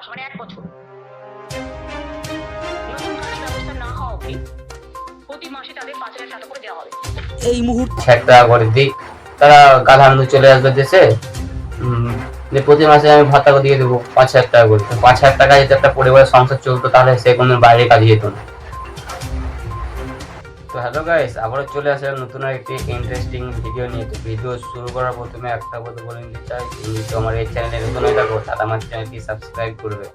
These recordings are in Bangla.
মাস মানে এক বছর। নতুন কাজের ব্যবস্থা না হওয়া অবধি প্রতি মাসে তাদের পাঁচ হাজার টাকা করে দেওয়া হবে। এই মুহূর্তে একটা করে দিই তারা চলে আসবে দেশে। উম, যে প্রতি মাসে আমি ভাতা দিয়ে দেবো পাঁচ হাজার টাকা করে। পাঁচ হাজার টাকা যদি একটা পরিবারের সংসার চলতো তাহলে সে কোনো বাইরে কাজে যেত না। তো হ্যালো গাইস আবারও চলে আসলাম নতুন একটি ইন্টারেস্টিং ভিডিও নিয়ে। তো ভিডিও শুরু করার প্রথমে একটা কথা বলে নিতে চাই তুমি তো আমার এই চ্যানেলে নতুন হয়ে থাকো তাহলে আমার চ্যানেলটি সাবস্ক্রাইব করবে।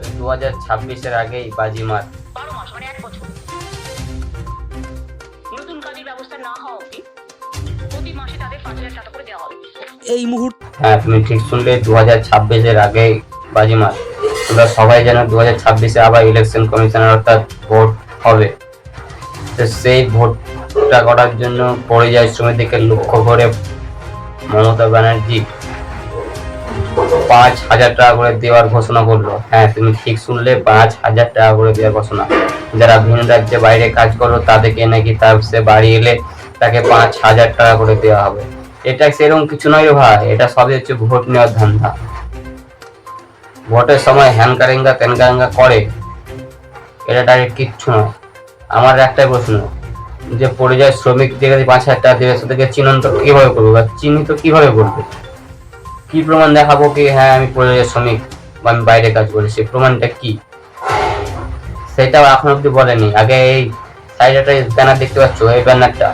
তো দু হাজার ছাব্বিশের আগেই বাজিমাত। বারো মাস এক বছর নতুন কাজের ব্যবস্থা না হওয়া অবধি প্রতি মাসে তাদের পাঁচ হাজার টাকা করে দেওয়া হবে। এই মুহূর্ত হ্যাঁ তুমি ঠিক শুনলে দু হাজার ছাব্বিশের আগে বাজিমাত। তোমরা সবাই জানো দু হাজার ছাব্বিশে আবার ইলেকশন কমিশনার অর্থাৎ ভোট হবে। তো সেই ভোটটা করার জন্য পরিযায়ী শ্রমিকদেরকে লক্ষ্য করে মমতা ব্যানার্জি। পাঁচ হাজার টাকা করে দেওয়ার ঘোষণা করল। হ্যাঁ তুমি ঠিক শুনলে, পাঁচ হাজার টাকা করে দেওয়ার ঘোষণা। যারা ভিন রাজ্যে বাইরে কাজ করল তাদেরকে নাকি তার সে বাড়ি এলে তাকে পাঁচ হাজার টাকা করে দেওয়া হবে। এটা সেরকম কিছু নয় ভাই, এটা সবই হচ্ছে ভোট নেওয়ার ধান্দা। ভোটের সময় হ্যান কারেঙ্গা ত্যান কারেঙ্গা করে, এটা ডাইরেক্ট কিচ্ছু নয়। আমার একটাই প্রশ্ন, যে পরিযায়ী শ্রমিক দিকে পাঁচ হাজার টাকা দেবে, সেটাকে চিহ্নিত কীভাবে করব বা চিহ্নিত কীভাবে করবে? কি প্রমাণ দেখাবো কি হ্যাঁ আমি পরিযায়ী শ্রমিক বা আমি বাইরে কাজ করি, সেই প্রমাণটা কি? সেটাও এখন অব্দি বলেনি। আগে এই সাইডে একটা ব্যানার দেখতে পাচ্ছ, এই ব্যানারটা।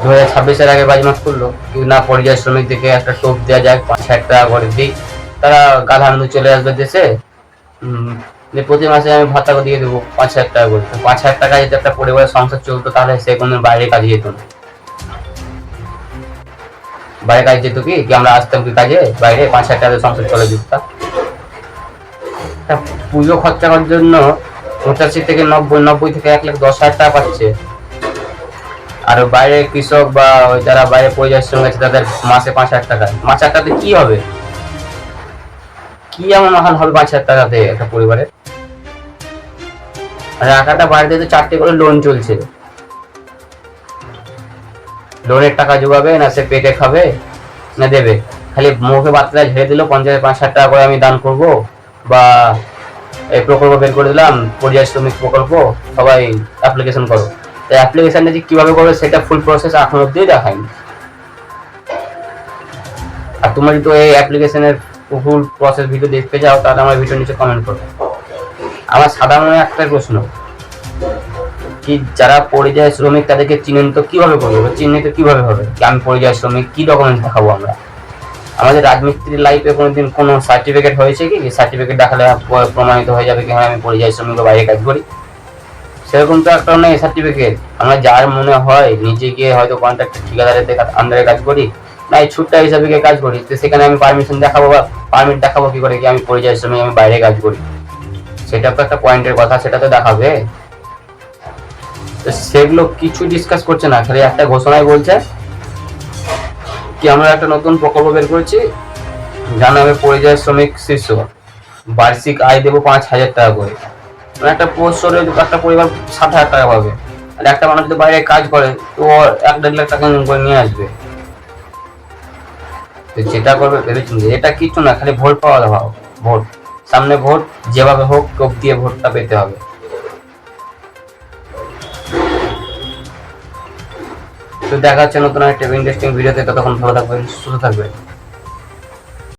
দু হাজার ছাব্বিশের আগে বাজিমাত করল, কিন্তু না পরিযায়ী শ্রমিকদেরকে একটা টোপ দেওয়া যায়, পাঁচ হাজার টাকা করে দিই। তারা গাধা চলে আসবে দেশে। যে প্রতি মাসে আমি ভাতা দিয়ে দেবো পাঁচ হাজার টাকা করে। পাঁচ হাজার টাকা যদি একটা পরিবারের সংসার চলতো, তাহলে সে কোনো বাইরে কাজে যেত না। বাইরে কাজে যেত কি? কি আমরা আসতাম কি কাজে? বাইরে পাঁচ হাজার টাকা সংসার চলে যেত। তা পুজো খরচা করার জন্য পঁচাশি থেকে নব্বই নব্বই থেকে এক লাখ দশ হাজার টাকা পাচ্ছে। আর বাইরে কৃষক বা যারা বাইরে পরিযায়ী শ্রমিক আছে, তাদের মাসে পাঁচ হাজার টাকা। পাঁচ হাজার টাকাতে কি হবে? কি এমন হাল হবে পাঁচ হাজার টাকাতে একটা পরিবারে? একাটা বাড়িতে তো চারটে করে লোন চলছে। লোনের টাকা জোগাবে না সে পেটে খাবে, না দেবে। খালি মুখে বার্তা ঝেড়ে দিল, পঞ্চাশ, পাঁচ হাজার টাকা করে আমি দান করব বা এই প্রকল্প বের করে দিলাম, পরিযায়ী শ্রমিক প্রকল্প, সবাই অ্যাপ্লিকেশন করো। তো অ্যাপ্লিকেশনটা যে কীভাবে করবে সেটা ফুল প্রসেস এখন অব্দি দেখায়নি। আর তোমরা যদি এই অ্যাপ্লিকেশনের ফুল প্রসেস ভিডিও দেখতে যাও, তাহলে আমার ভিডিও নিচে কমেন্ট করো আমার সাধারণ একটাই প্রশ্ন। কি যারা পরিযায়ী শ্রমিক, তাদেরকে চিহ্নিত কীভাবে করবে? চিহ্নিত কীভাবে হবে? আমি পরিযায়ী শ্রমিক, কি ডকুমেন্ট দেখাবো আমরা? আমাদের রাজমিস্ত্রির লাইফে কোনোদিন কোনো সার্টিফিকেট হয়েছে কি? সার্টিফিকেট দেখালে প্রমাণিত হয়ে যাবে কি হ্যাঁ আমি পরিযায়ী শ্রমিক বাইরে কাজ করি। সেরকম তো একটা নেই সার্টিফিকেট আমরা যার মনে হয় নিজে গিয়ে হয়তো কন্ট্রাক্টর ঠিকাদারের আন্ডারে কাজ করি না এই ছুট্টা হিসাবে গিয়ে কাজ করি। তো সেখানে আমি পারমিশন দেখাবো বা পারমিট দেখাবো কি করে, কি আমি পরিযায়ী শ্রমিক, আমি বাইরে কাজ করি। সেটা তো একটা পয়েন্টের কথা, সেটা তো দেখাবে। তো সেগুলো কিছু ডিসকাস করছে না, খালি একটা ঘোষণায় বলছে কি আমরা একটা নতুন প্রকল্প বের করেছি, যার নামে পরিযায়ী শ্রমিক শীর্ষ। বার্ষিক আয় দেবো পাঁচ হাজার টাকা করে। মানে একটা পোস্ট একটা পরিবার সাত হাজার টাকা পাবে। আর একটা মানুষ যদি বাইরে কাজ করে, তো এক দেড় লাখ টাকা নিয়ে আসবে। যেটা করবে ভেবেছিল এটা কিছু না, খালি ভোট পাওয়া দাও ভোট। সামনে ভোট, যেভাবে হোক কোপ দিয়ে ভোটটা পেতে হবে। তো দেখা হচ্ছে নতুন একটা ইন্টারেস্টিং ভিডিওতে ততক্ষণ ভালো থাকবেন, সুস্থ থাকবেন।